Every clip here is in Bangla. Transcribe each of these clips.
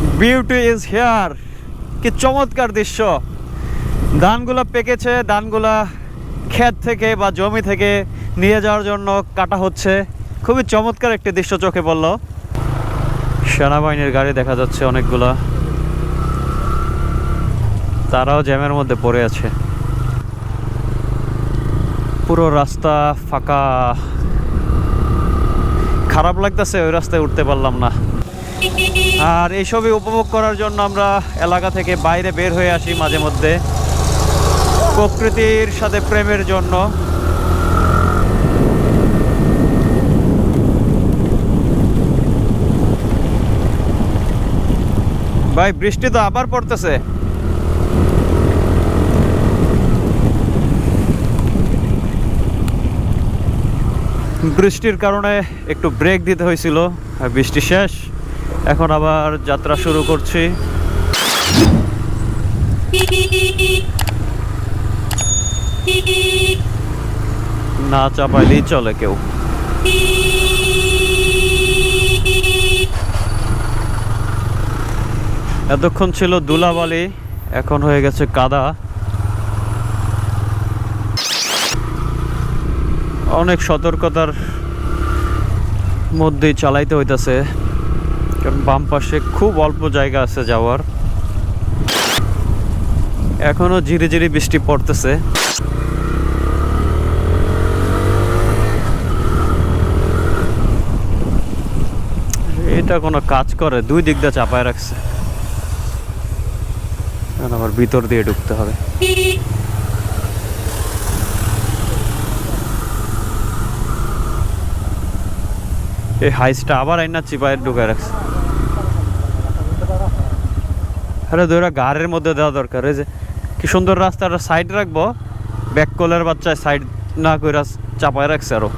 বিউটি ইজ হেয়ার কি চমৎকার দৃশ্য। ধানগুলা পেকেছে, ধানগুলা ক্ষেত থেকে বা জমি থেকে নিয়ে যাওয়ার জন্য কাটা হচ্ছে। খুবই চমৎকার একটি দৃশ্য চোখে পড়ল। সেনাবাহিনীর গাড়ি দেখা যাচ্ছে অনেকগুলা। তারাও জ্যামের মধ্যে পড়ে আছে। পুরো রাস্তা ফাঁকা। খারাপ লাগতেছে, ওই রাস্তায় উঠতে পারলাম না। আর এইসবই উপভোগ করার জন্য আমরা এলাকা থেকে বাইরে বের হয়ে আসি মাঝে মধ্যে। প্রকৃতির সাথে প্রেমের জন্য। ভাই, বৃষ্টি তো আবার পড়তেছে। বৃষ্টির কারণে একটু ব্রেক দিতে হয়েছিল বৃষ্টি শেষ। এখন আবার যাত্রা শুরু করছি। না চাপাইলেই চলে কেউ। এতক্ষণ ছিল দুলাবালি, এখন হয়ে গেছে কাদা। অনেক সতর্কতার মধ্যেই চালাইতে হইতাছে। কারণ বাম পাশে খুব অল্প জায়গা আছে যাওয়ার। এখনও ঝিরি ঝিরি বৃষ্টি পড়তেছে। এটা কোনো কাজ করে, দুই দিক দিয়ে চাপায় রাখছে। আবার ভিতর দিয়ে ঢুকতে হবে। এই হাইসটা আবার আইনা চিপায় ঢুকায় রাখছে। আরে দুইটা গাড়ির মধ্যে দেওয়া দরকার, এই যে কি সুন্দর রাস্তাটা সাইড রাখব ব্যাক কলের বাচ্চায় সাইড না করে চাপায় রাখছে আরও।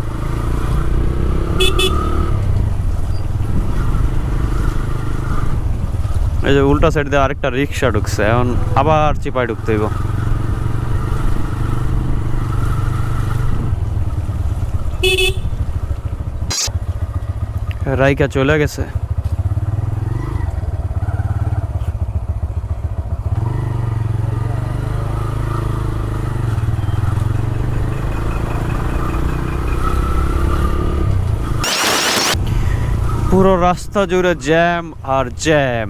এই যে উল্টা সাইড দিয়ে আরেকটা রিক্সা ঢুকছে, এখন আবার চিপায় ঢুকতে হইব। রাইকা চলে গেছে। পুরো রাস্তা জুড়ে জ্যাম আর জ্যাম।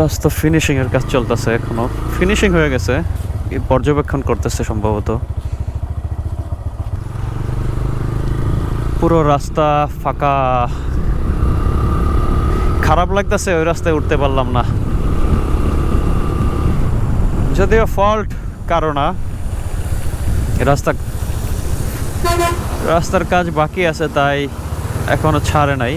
রাস্তা ফিনিশিং এর কাজ চলতেছে এখনও। ফিনিশিং হয়ে গেছে। পর্যবেক্ষণ করতেছে সম্ভবত। পুরো রাস্তা ফাঁকা। খারাপ লাগতেছে, ওই রাস্তায় উঠতে পারলাম না। যদিও ফল্ট কারও না। রাস্তা, রাস্তার কাজ বাকি আছে, তাই এখনও ছাড়ে নাই।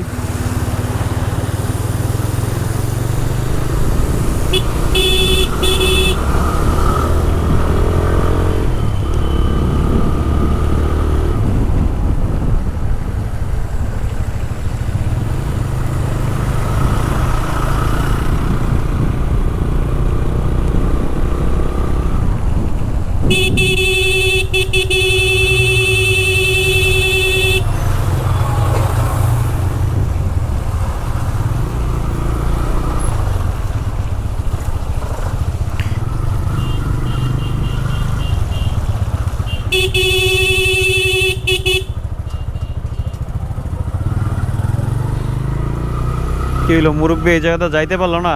হইল মুরব্বী এই জায়গাটা যাইতে পারল না।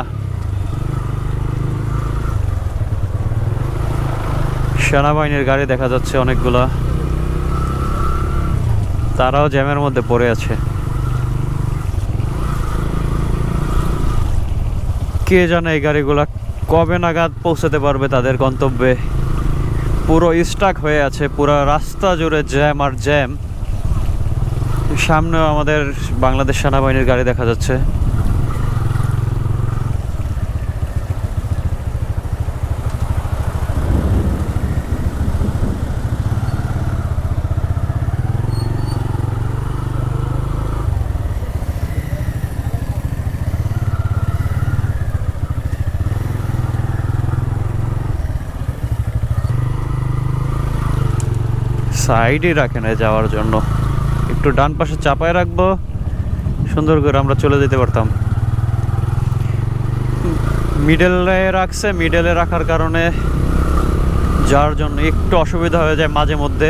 সেনাবাহিনীর গাড়ি দেখা যাচ্ছে অনেকগুলা। তারাও জ্যামের মধ্যে পড়ে আছে। কে জানে এই গাড়িগুলা কবে নাগাদ পৌঁছাতে পারবে তাদের গন্তব্যে। পুরো স্টাক হয়ে আছে, পুরো রাস্তা জুড়ে জ্যাম আর জ্যাম। সামনেও আমাদের বাংলাদেশ সেনাবাহিনীর গাড়ি দেখা যাচ্ছে। সাইডে রাখে না যাওয়ার জন্য। একটু ডান পাশে চাপায় রাখব। সুন্দর করে আমরা চলে যেতে পারতাম। মিডেলে রাখছে, মিডেলে রাখার কারণে যাওয়ার জন্য একটু অসুবিধা হয়ে যায় মাঝে মধ্যে।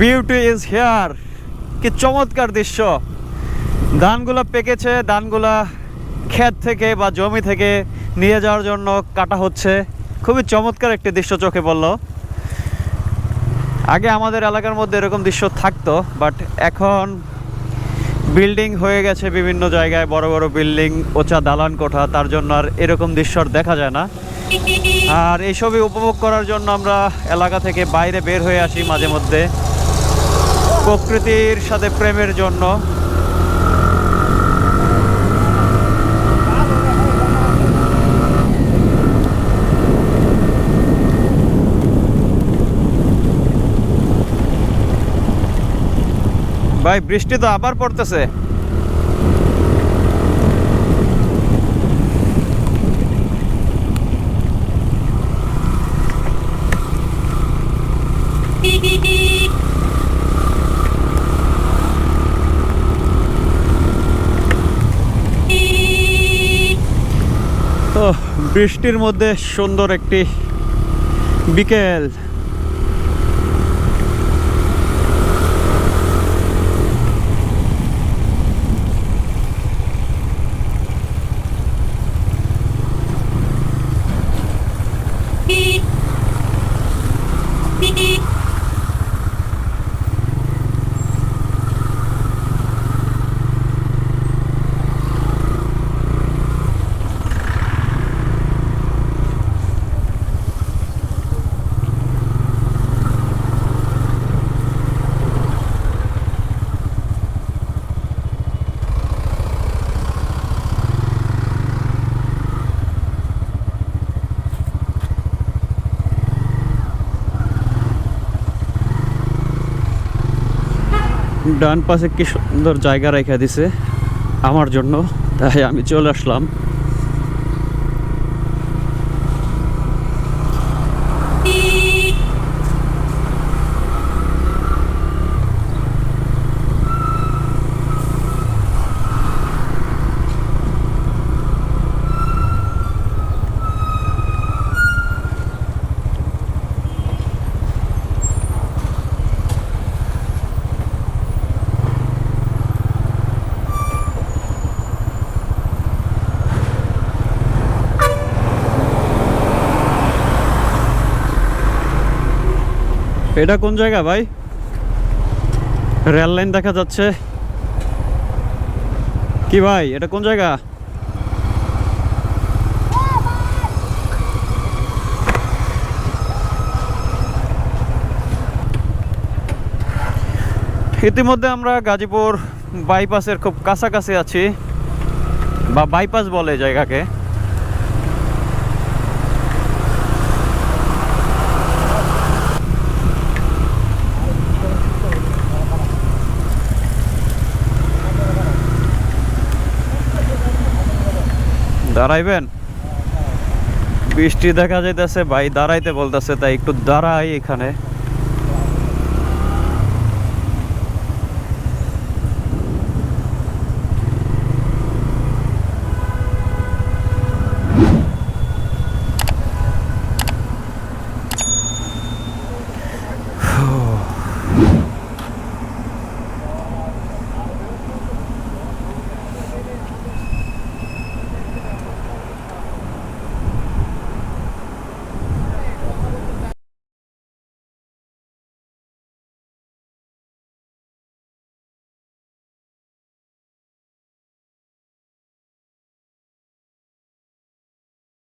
বিউটি ইজ হেয়ার কি চমৎকার দৃশ্য। ধানগুলো পেকেছে, ধানগুলা ক্ষেত থেকে বা জমি থেকে নিয়ে যাওয়ার জন্য কাটা হচ্ছে। খুবই চমৎকার একটি দৃশ্য চোখে পড়ল। আগে আমাদের এলাকার মধ্যে এরকম দৃশ্য থাকতো বাট এখন বিল্ডিং হয়ে গেছে বিভিন্ন জায়গায়, বড় বড় বিল্ডিং ওচা দালান কোঠা, তার জন্য আর এরকম দৃশ্য আর দেখা যায় না। আর এইসবই উপভোগ করার জন্য আমরা এলাকা থেকে বাইরে বের হয়ে আসি মাঝে মধ্যে। প্রকৃতির সাথে প্রেমের জন্য। ভাই বৃষ্টি তো আবার পড়তেছে তো বৃষ্টির মধ্যে সুন্দর একটি বিকেল। ডান পাশে কি সুন্দর জায়গা রেখে দিছে আমার জন্য তাই আমি চলে আসলাম। এটা কোন জায়গা ভাই? রেল লাইন দেখা যাচ্ছে। কি ভাই, এটা কোন জায়গা? ইতিমধ্যে আমরা গাজীপুর বাইপাসের খুব কাছাকাছি আছি, বা বাইপাস বলে জায়গাকে। দাঁড়াইবেন? বৃষ্টি দেখা যাইতেছে ভাই দাঁড়াইতে বলতেছে তাই একটু দাঁড়াই এখানে।